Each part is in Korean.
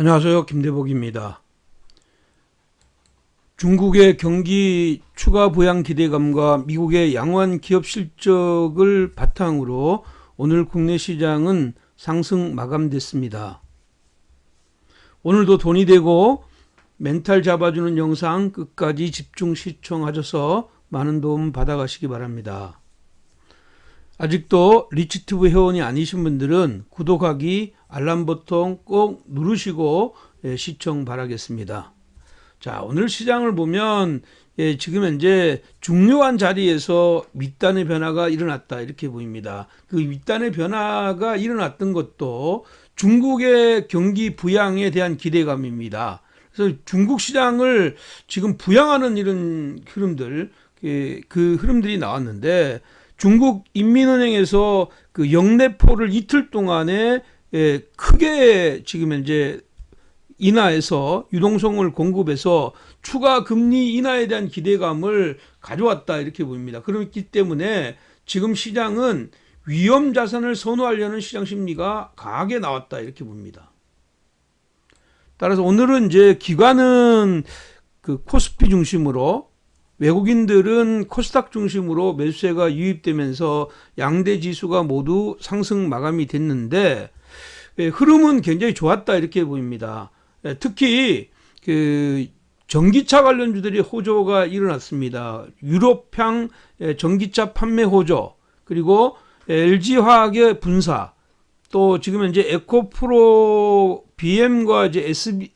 안녕하세요. 김대복입니다. 중국의 경기 추가 부양 기대감과 미국의 양호한 기업 실적을 바탕으로 오늘 국내 시장은 상승 마감됐습니다. 오늘도 돈이 되고 멘탈 잡아주는 영상 끝까지 집중 시청하셔서 많은 도움 받아가시기 바랍니다. 아직도 리치튜브 회원이 아니신 분들은 구독하기, 알람 버튼 꼭 누르시고 예, 시청 바라겠습니다. 자, 오늘 시장을 보면 예, 지금 현재 중요한 자리에서 윗단의 변화가 일어났다 이렇게 보입니다. 그 윗단의 변화가 일어났던 것도 중국의 경기 부양에 대한 기대감입니다. 그래서 중국 시장을 지금 부양하는 이런 흐름들 그, 그 흐름들이 나왔는데 중국 인민은행에서 그 영내포를 이틀 동안에 예, 크게 지금 현재 인하해서 유동성을 공급해서 추가 금리 인하에 대한 기대감을 가져왔다 이렇게 보입니다. 그렇기 때문에 지금 시장은 위험 자산을 선호하려는 시장 심리가 강하게 나왔다 이렇게 봅니다. 따라서 오늘은 이제 기관은 그 코스피 중심으로 외국인들은 코스닥 중심으로 매수세가 유입되면서 양대 지수가 모두 상승 마감이 됐는데 예, 흐름은 굉장히 좋았다 이렇게 보입니다. 예, 특히 그 전기차 관련주들이 호조가 일어났습니다. 유럽향 예, 전기차 판매 호조 그리고 LG 화학의 분사 또 지금 현재 에코프로 BM과 이제 SB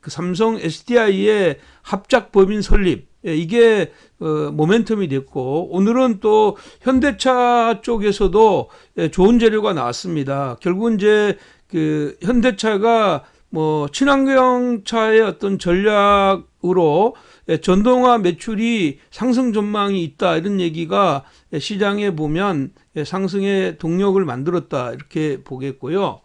그 삼성 SDI의 합작 법인 설립 예, 이게 어, 모멘텀이 됐고 오늘은 또 현대차 쪽에서도 예, 좋은 재료가 나왔습니다. 결국 이제 그 현대차가 뭐 친환경 차의 어떤 전략으로 예, 전동화 매출이 상승 전망이 있다 이런 얘기가 예, 시장에 보면 예, 상승의 동력을 만들었다 이렇게 보겠고요.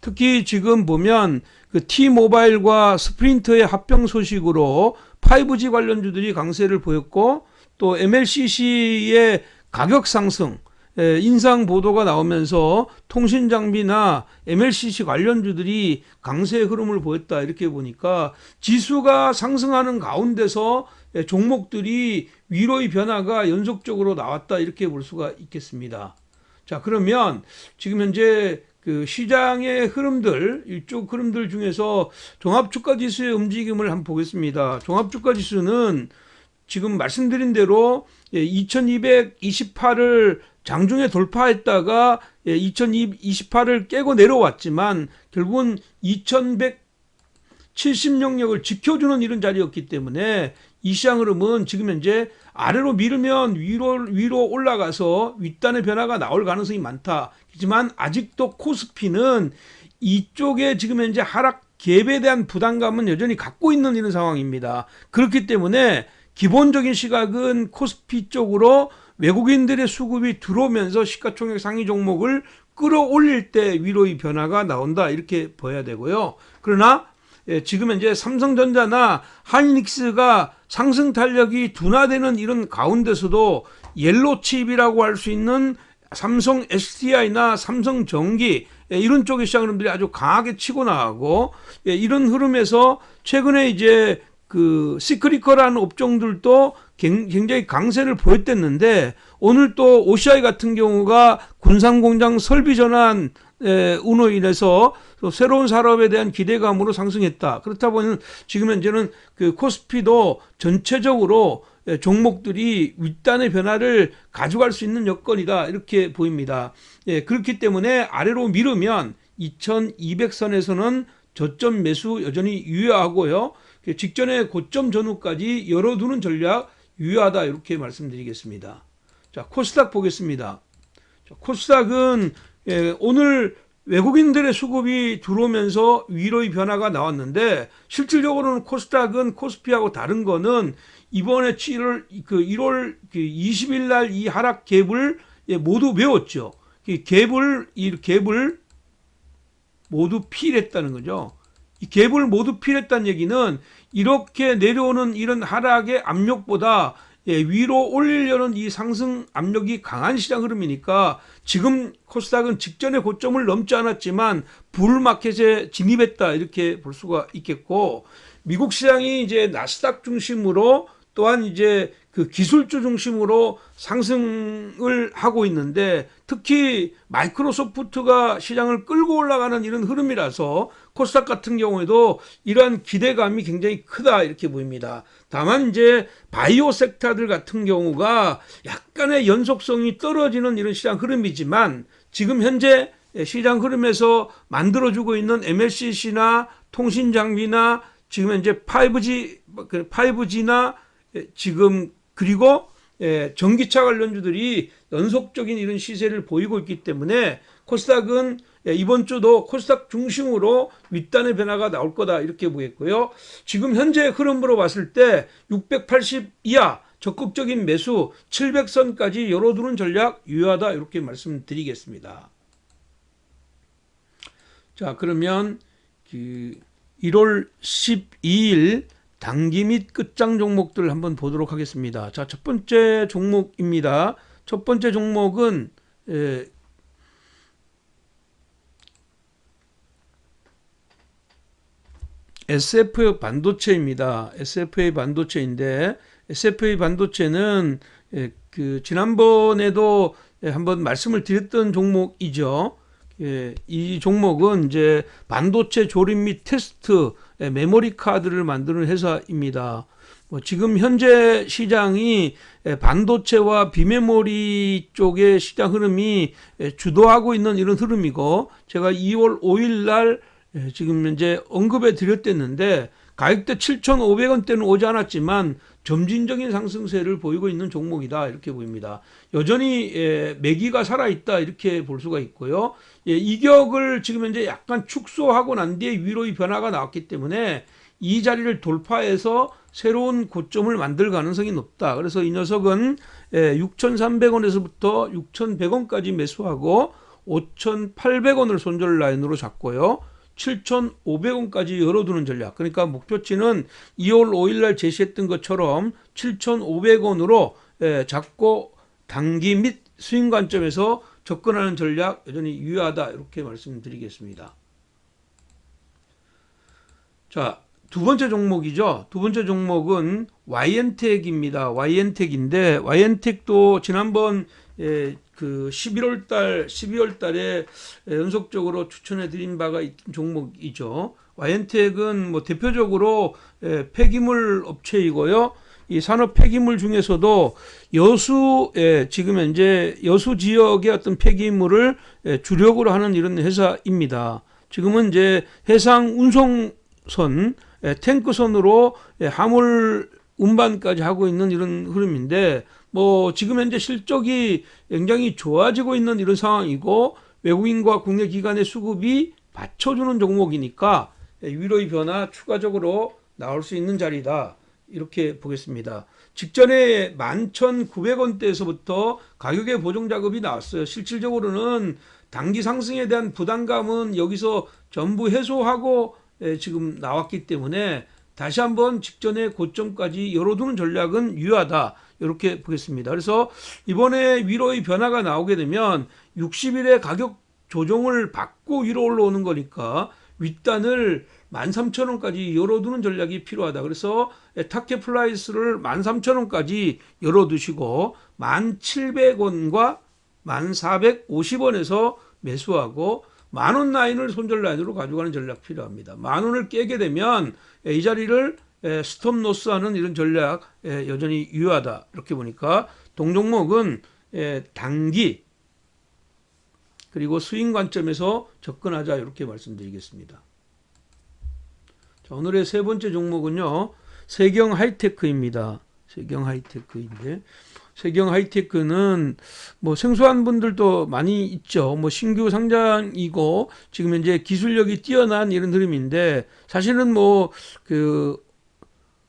특히 지금 보면 그 T-모바일과 스프린트의 합병 소식으로 5G 관련주들이 강세를 보였고 또 MLCC의 가격 상승 예, 인상 보도가 나오면서 통신 장비나 MLCC 관련주들이 강세 흐름을 보였다 이렇게 보니까 지수가 상승하는 가운데서 예, 종목들이 위로의 변화가 연속적으로 나왔다 이렇게 볼 수가 있겠습니다. 자 그러면 지금 현재 그 시장의 흐름들 이쪽 흐름들 중에서 종합주가 지수의 움직임을 한번 보겠습니다. 종합주가 지수는 지금 말씀드린 대로 2228을 장중에 돌파했다가 2028을 깨고 내려왔지만 결국은 2170 영역을 지켜주는 이런 자리였기 때문에 이 시장 흐름은 지금 현재 아래로 밀면 위로 위로 올라가서 윗단의 변화가 나올 가능성이 많다. 하지만 아직도 코스피는 이쪽에 지금 현재 하락 갭에 대한 부담감은 여전히 갖고 있는 이런 상황입니다. 그렇기 때문에 기본적인 시각은 코스피 쪽으로 외국인들의 수급이 들어오면서 시가총액 상위 종목을 끌어올릴 때 위로의 변화가 나온다 이렇게 봐야 되고요. 그러나 예, 지금 현재 삼성전자나 하이닉스가 상승 탄력이 둔화되는 이런 가운데서도 옐로칩이라고 할 수 있는 삼성 SDI나 삼성 전기 예, 이런 쪽의 시장 흐름들이 아주 강하게 치고 나가고 예, 이런 흐름에서 최근에 이제 그 시크리컬한 업종들도 굉장히 강세를 보였댔는데 오늘 또 OCI 같은 경우가 군산공장 설비 전환 운으로 인해서 새로운 산업에 대한 기대감으로 상승했다. 그렇다 보니 지금 현재는 그 코스피도 전체적으로 종목들이 윗단의 변화를 가져갈 수 있는 여건이다. 이렇게 보입니다. 예, 그렇기 때문에 아래로 미루면 2200선에서는 저점 매수 여전히 유효하고요. 그 직전에 고점 전후까지 열어두는 전략 유효하다 이렇게 말씀드리겠습니다. 자 코스닥 보겠습니다. 자, 코스닥은 예, 오늘 외국인들의 수급이 들어오면서 위로의 변화가 나왔는데 실질적으로는 코스닥은 코스피하고 다른 거는 이번에 7월 그 1월 그 20일 날 이 하락 갭을 예, 모두 외웠죠. 이 갭을 이 갭을 모두 필했다는 거죠. 이 갭을 모두 필했다는 얘기는 이렇게 내려오는 이런 하락의 압력보다 예, 위로 올리려는 이 상승 압력이 강한 시장 흐름이니까 지금 코스닥은 직전의 고점을 넘지 않았지만 불마켓에 진입했다 이렇게 볼 수가 있겠고 미국 시장이 이제 나스닥 중심으로 또한 이제 그 기술주 중심으로 상승을 하고 있는데 특히 마이크로소프트가 시장을 끌고 올라가는 이런 흐름이라서 코스닥 같은 경우에도 이러한 기대감이 굉장히 크다 이렇게 보입니다. 다만 이제 바이오 섹터들 같은 경우가 약간의 연속성이 떨어지는 이런 시장 흐름이지만 지금 현재 시장 흐름에서 만들어주고 있는 MLCC나 통신 장비나 지금 현재 5G, 5G나 지금 그리고 예, 전기차 관련주들이 연속적인 이런 시세를 보이고 있기 때문에 코스닥은 예, 이번 주도 코스닥 중심으로 윗단의 변화가 나올 거다 이렇게 보겠고요. 지금 현재 흐름으로 봤을 때 680 이하 적극적인 매수 700선까지 열어두는 전략 유효하다 이렇게 말씀드리겠습니다. 자 그러면 그 1월 12일 단기 및 끝장 종목들 한번 보도록 하겠습니다. 자, 첫 번째 종목입니다. 첫 번째 종목은 에, SF 반도체입니다. SFA 반도체인데 SFA 반도체는 에, 그 지난번에도 한번 말씀을 드렸던 종목이죠. 예, 이 종목은 이제 반도체 조립 및 테스트 예, 메모리 카드를 만드는 회사입니다. 뭐 지금 현재 시장이 예, 반도체와 비메모리 쪽의 시장 흐름이 예, 주도하고 있는 이런 흐름이고 제가 2월 5일 날 예, 지금 현재 언급해 드렸댔는데 가격대 7,500원대는 오지 않았지만 점진적인 상승세를 보이고 있는 종목이다 이렇게 보입니다. 여전히 예, 매기가 살아 있다 이렇게 볼 수가 있고요. 예, 이격을 지금 현재 약간 축소하고 난 뒤에 위로의 변화가 나왔기 때문에 이 자리를 돌파해서 새로운 고점을 만들 가능성이 높다. 그래서 이 녀석은 예, 6,300원에서부터 6,100원까지 매수하고 5,800원을 손절 라인으로 잡고요. 7,500원까지 열어두는 전략. 그러니까 목표치는 2월 5일 날 제시했던 것처럼 7,500원으로 예, 잡고 단기 및 수익 관점에서 접근하는 전략 여전히 유효하다 이렇게 말씀드리겠습니다. 자, 두 번째 종목이죠. 두 번째 종목은 YN텍입니다. YN텍인데 YN텍도 지난번 예, 그 11월 달, 12월 달에 연속적으로 추천해 드린 바가 있던 종목이죠. 와이엔텍은 뭐 대표적으로 예, 폐기물 업체이고요. 이 산업 폐기물 중에서도 여수 예, 지금 현재 여수 지역의 어떤 폐기물을 예, 주력으로 하는 이런 회사입니다. 지금은 이제 해상 운송선 예, 탱크선으로 예, 화물 운반까지 하고 있는 이런 흐름인데 뭐 지금 현재 실적이 굉장히 좋아지고 있는 이런 상황이고 외국인과 국내 기관의 수급이 받쳐주는 종목이니까 위로의 변화 추가적으로 나올 수 있는 자리다 이렇게 보겠습니다. 직전에 11,900원대에서부터 가격의 보정 작업이 나왔어요. 실질적으로는 단기 상승에 대한 부담감은 여기서 전부 해소하고 지금 나왔기 때문에 다시 한번 직전의 고점까지 열어두는 전략은 유효하다. 이렇게 보겠습니다. 그래서 이번에 위로의 변화가 나오게 되면 60일의 가격 조정을 받고 위로 올라오는 거니까 윗단을 13,000원까지 열어두는 전략이 필요하다. 그래서 타켓 플라이스를 13,000원까지 열어두시고 1,700원과 1,450원에서 매수하고 만원 라인을 손절 라인으로 가져가는 전략 필요합니다. 만 원을 깨게 되면 이 자리를 스톱 노스하는 이런 전략 여전히 유효하다. 이렇게 보니까 동종목은 단기 그리고 수익 관점에서 접근하자 이렇게 말씀드리겠습니다. 자, 오늘의 세 번째 종목은요. 세경 하이테크입니다. 세경 하이테크인데 세경 하이테크는 뭐 생소한 분들도 많이 있죠. 뭐 신규 상장이고 지금 현재 기술력이 뛰어난 이런 흐름인데 사실은 뭐그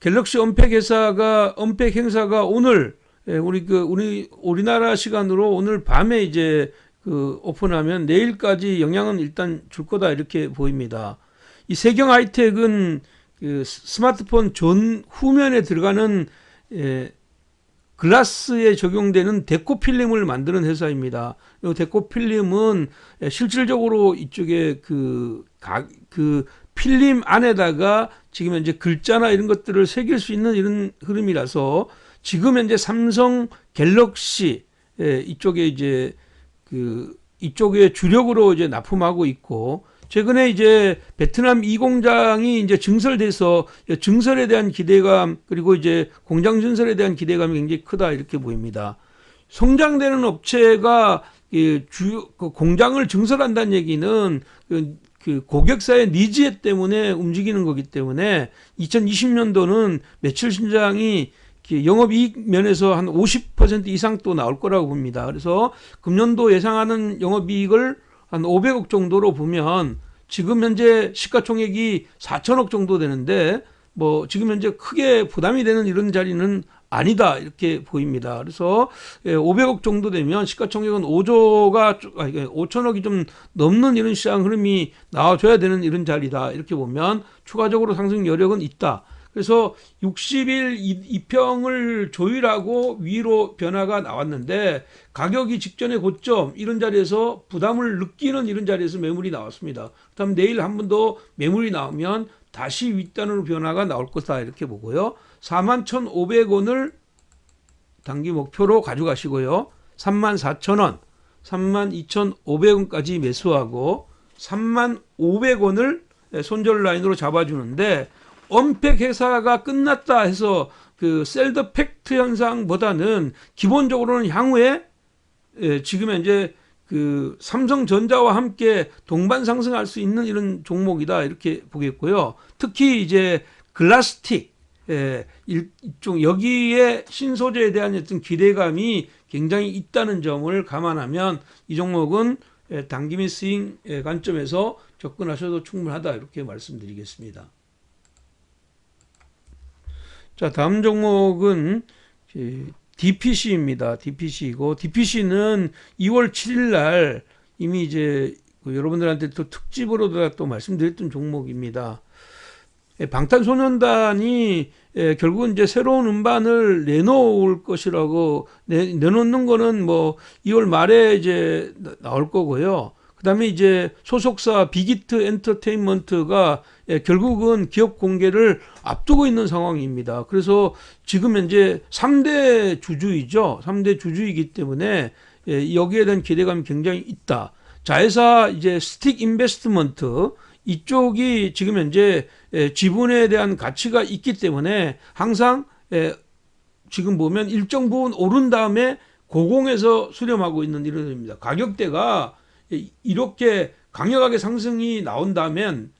갤럭시 언팩 회사가 언팩 행사가 오늘 예, 우리 그 우리 우리나라 시간으로 오늘 밤에 이제 그 오픈하면 내일까지 영향은 일단 줄 거다 이렇게 보입니다. 이 세경 하이텍은 그 스마트폰 전 후면에 들어가는 예, 글라스에 적용되는 데코 필름을 만드는 회사입니다. 이 데코 필름은 실질적으로 이쪽에 그, 가, 그 필름 안에다가 지금 현재 글자나 이런 것들을 새길 수 있는 이런 흐름이라서 지금 현재 삼성 갤럭시 예, 이쪽에 이제 그 이쪽에 주력으로 이제 납품하고 있고 최근에 이제 베트남 이 공장이 이제 증설돼서 증설에 대한 기대감 그리고 이제 공장 증설에 대한 기대감이 굉장히 크다 이렇게 보입니다. 성장되는 업체가 이 주, 그 공장을 증설한다는 얘기는 그, 그 고객사의 니즈 때문에 움직이는 거기 때문에 2020년도는 매출 신장이 그 영업이익 면에서 한 50% 이상 또 나올 거라고 봅니다. 그래서 금년도 예상하는 영업이익을 한 500억 정도로 보면 지금 현재 시가총액이 4천억 정도 되는데 뭐 지금 현재 크게 부담이 되는 이런 자리는 아니다 이렇게 보입니다. 그래서 500억 정도 되면 시가총액은 5조가 5천억이 좀 넘는 이런 시장 흐름이 나와줘야 되는 이런 자리다 이렇게 보면 추가적으로 상승 여력은 있다. 그래서 60일 이평을 조율하고 위로 변화가 나왔는데 가격이 직전의 고점 이런 자리에서 부담을 느끼는 이런 자리에서 매물이 나왔습니다. 그다음 내일 한 번 더 매물이 나오면 다시 윗단으로 변화가 나올 거다 이렇게 보고요. 41,500원을 단기 목표로 가져가시고요. 34,000원, 32,500원까지 매수하고 35,500원을 손절 라인으로 잡아주는데 언팩 회사가 끝났다 해서 그 셀더 팩트 현상보다는 기본적으로는 향후에 예, 지금 현재 그 삼성전자와 함께 동반 상승할 수 있는 이런 종목이다 이렇게 보겠고요. 특히 이제 글라스틱 예, 일종 여기에 신소재에 대한 어떤 기대감이 굉장히 있다는 점을 감안하면 이 종목은 예, 단기 및 스윙 예, 관점에서 접근하셔도 충분하다 이렇게 말씀드리겠습니다. 자, 다음 종목은 DPC입니다. DPC이고 DPC는 2월 7일 날 이미 이제 그 여러분들한테 또 특집으로 또 말씀드렸던 종목입니다. 예, 방탄소년단이 예, 결국은 이제 새로운 음반을 내놓을 것이라고 내, 내놓는 거는 뭐 2월 말에 이제 나올 거고요. 그다음에 이제 소속사 비기트 엔터테인먼트가 예, 결국은 기업 공개를 앞두고 있는 상황입니다. 그래서 지금 현재 3대 주주이죠. 3대 주주이기 때문에 예, 여기에 대한 기대감이 굉장히 있다. 자회사 이제 스틱 인베스트먼트 이쪽이 지금 현재 예, 지분에 대한 가치가 있기 때문에 항상 예, 지금 보면 일정 부분 오른 다음에 고공에서 수렴하고 있는 이런입니다. 가격대가 이렇게 강력하게 상승이 나온다면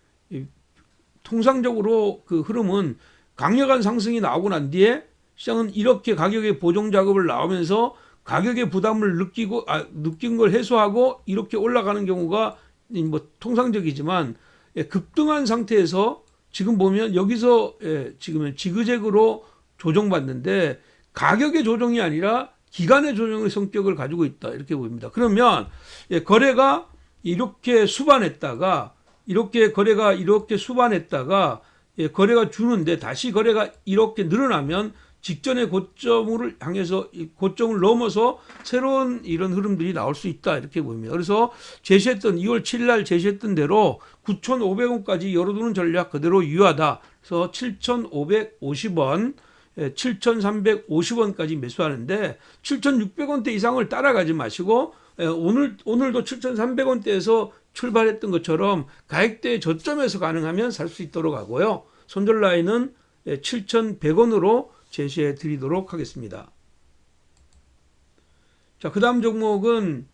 통상적으로 그 흐름은 강력한 상승이 나오고 난 뒤에 시장은 이렇게 가격의 보정 작업을 나오면서 가격의 부담을 느끼고 아, 느낀 걸 해소하고 이렇게 올라가는 경우가 뭐 통상적이지만 예, 급등한 상태에서 지금 보면 여기서 예, 지금은 지그재그로 조정받는데 가격의 조정이 아니라 기간의 조정의 성격을 가지고 있다 이렇게 보입니다. 그러면 예, 거래가 이렇게 수반했다가 이렇게 거래가 이렇게 수반했다가 예, 거래가 주는데 다시 거래가 이렇게 늘어나면 직전의 고점을 향해서 고점을 넘어서 새로운 이런 흐름들이 나올 수 있다 이렇게 보입니다. 그래서 제시했던 2월 7일 날 제시했던 대로 9,500원까지 열어두는 전략 그대로 유효하다. 그래서 7,550원 7,350원까지 매수하는데 7,600원대 이상을 따라가지 마시고 오늘 오늘도 7,300원대에서 출발했던 것처럼 가액대 저점에서 가능하면 살 수 있도록 하고요. 손절 라인은 7,100원으로 제시해 드리도록 하겠습니다. 자, 그다음 종목은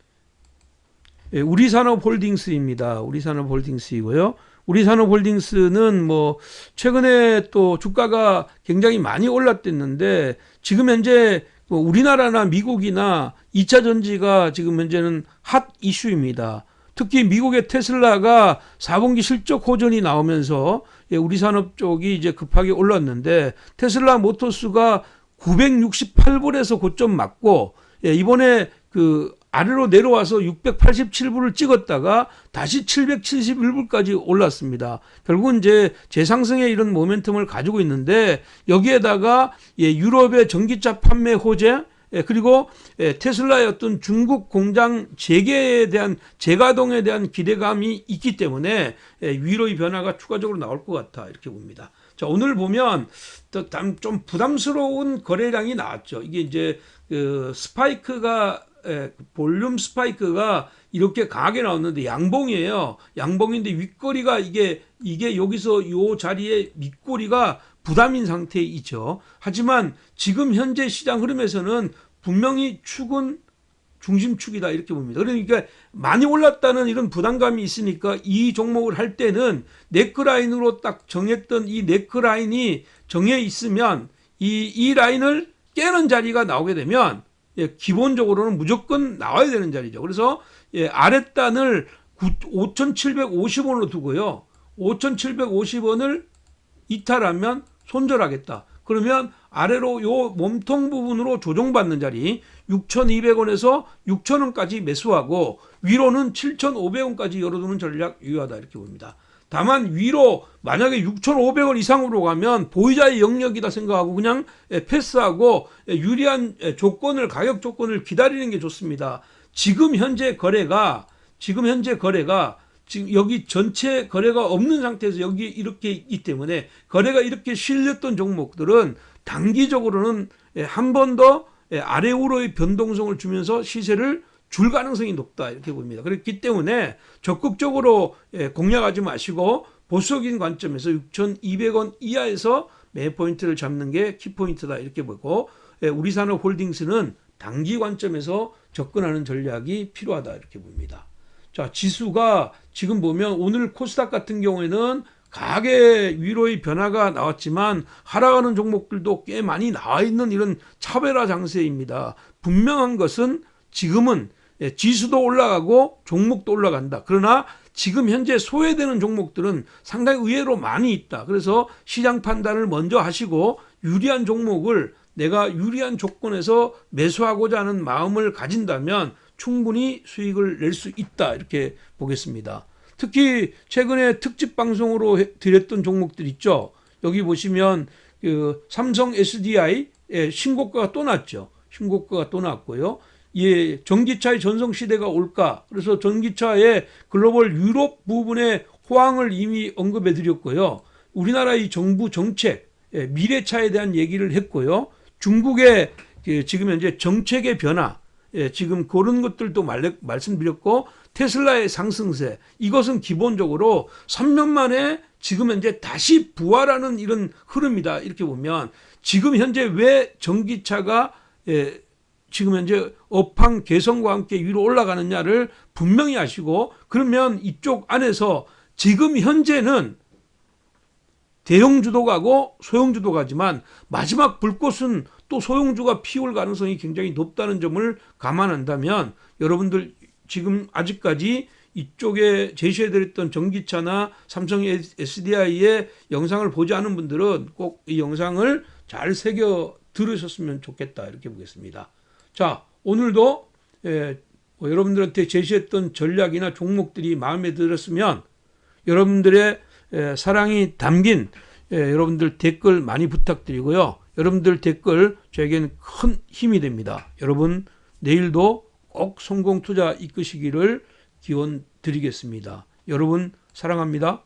우리산업홀딩스입니다. 우리산업홀딩스이고요. 우리산업홀딩스는 뭐 최근에 또 주가가 굉장히 많이 올랐댔는데 지금 현재 뭐 우리나라나 미국이나 2차 전지가 지금 현재는 핫 이슈입니다. 특히 미국의 테슬라가 4분기 실적 호전이 나오면서 예, 우리 산업 쪽이 이제 급하게 올랐는데 테슬라 모터스가 968불에서 고점 맞고 예, 이번에 그 아래로 내려와서 687불을 찍었다가 다시 771불까지 올랐습니다. 결국은 이제 재상승의 이런 모멘텀을 가지고 있는데 여기에다가 예, 유럽의 전기차 판매 호재 예, 그리고 예, 테슬라의 어떤 중국 공장 재개에 대한 재가동에 대한 기대감이 있기 때문에 예, 위로의 변화가 추가적으로 나올 것 같아 이렇게 봅니다. 자 오늘 보면 좀 부담스러운 거래량이 나왔죠. 이게 이제 그 스파이크가 에, 볼륨 스파이크가 이렇게 강하게 나왔는데 양봉이에요. 양봉인데 윗꼬리가 이게 이게 여기서 요 자리에 밑꼬리가 부담인 상태에 있죠. 하지만 지금 현재 시장 흐름에서는 분명히 축은 중심축이다 이렇게 봅니다. 그러니까 많이 올랐다는 이런 부담감이 있으니까 이 종목을 할 때는 네크라인으로 딱 정했던 이 네크라인이 정해 있으면 이, 이 라인을 깨는 자리가 나오게 되면 예, 기본적으로는 무조건 나와야 되는 자리죠. 그래서 예, 아랫단을 5,750원으로 두고요. 5,750원을 이탈하면 손절하겠다. 그러면 아래로 요 몸통 부분으로 조정받는 자리 6,200원에서 6,000원까지 매수하고 위로는 7,500원까지 열어두는 전략 유효하다 이렇게 봅니다. 다만 위로 만약에 6,500원 이상으로 가면 보유자의 영역이다 생각하고 그냥 예, 패스하고 예, 유리한 예, 조건을 가격 조건을 기다리는 게 좋습니다. 지금 현재 거래가 지금 현재 거래가 지금 여기 전체 거래가 없는 상태에서 여기 이렇게 있기 때문에 거래가 이렇게 실렸던 종목들은 단기적으로는 예, 한번더 예, 아래 우로의 변동성을 주면서 시세를 줄 가능성이 높다 이렇게 봅니다. 그렇기 때문에 적극적으로 예, 공략하지 마시고 보수적인 관점에서 6,200원 이하에서 매 포인트를 잡는 게 키포인트다 이렇게 보고 예, 우리 산업 홀딩스는 단기 관점에서 접근하는 전략이 필요하다 이렇게 봅니다. 자, 지수가 지금 보면 오늘 코스닥 같은 경우에는 가게 위로의 변화가 나왔지만 하락하는 종목들도 꽤 많이 나와 있는 이런 차별화 장세입니다. 분명한 것은 지금은 예, 지수도 올라가고 종목도 올라간다. 그러나 지금 현재 소외되는 종목들은 상당히 의외로 많이 있다. 그래서 시장 판단을 먼저 하시고 유리한 종목을 내가 유리한 조건에서 매수하고자 하는 마음을 가진다면 충분히 수익을 낼 수 있다. 이렇게 보겠습니다. 특히 최근에 특집 방송으로 해- 드렸던 종목들 있죠. 여기 보시면 그 삼성 SDI 의 신고가가 또 났죠. 신고가가 또 났고요. 예, 전기차의 전성 시대가 올까? 그래서 전기차의 글로벌 유럽 부분의 호황을 이미 언급해 드렸고요. 우리나라의 정부 정책, 예, 미래차에 대한 얘기를 했고요. 중국의 그 지금 현재 정책의 변화, 예, 지금 그런 것들도 말, 말씀드렸고 테슬라의 상승세 이것은 기본적으로 3년 만에 지금 현재 다시 부활하는 이런 흐름이다 이렇게 보면 지금 현재 왜 전기차가 예, 지금 현재 업황 개선과 함께 위로 올라가느냐를 분명히 아시고 그러면 이쪽 안에서 지금 현재는 대형주도가고 소형주도가지만 마지막 불꽃은 또 소형주가 피울 가능성이 굉장히 높다는 점을 감안한다면 여러분들 지금 아직까지 이쪽에 제시해드렸던 전기차나 삼성 SDI의 영상을 보지 않은 분들은 꼭 이 영상을 잘 새겨 들으셨으면 좋겠다 이렇게 보겠습니다. 자 오늘도 예, 뭐 여러분들한테 제시했던 전략이나 종목들이 마음에 들었으면 여러분들의 예, 사랑이 담긴 예, 여러분들 댓글 많이 부탁드리고요. 여러분들 댓글 저에게는 큰 힘이 됩니다. 여러분 내일도 꼭 성공 투자 이끄시기를 기원 드리겠습니다. 여러분 사랑합니다.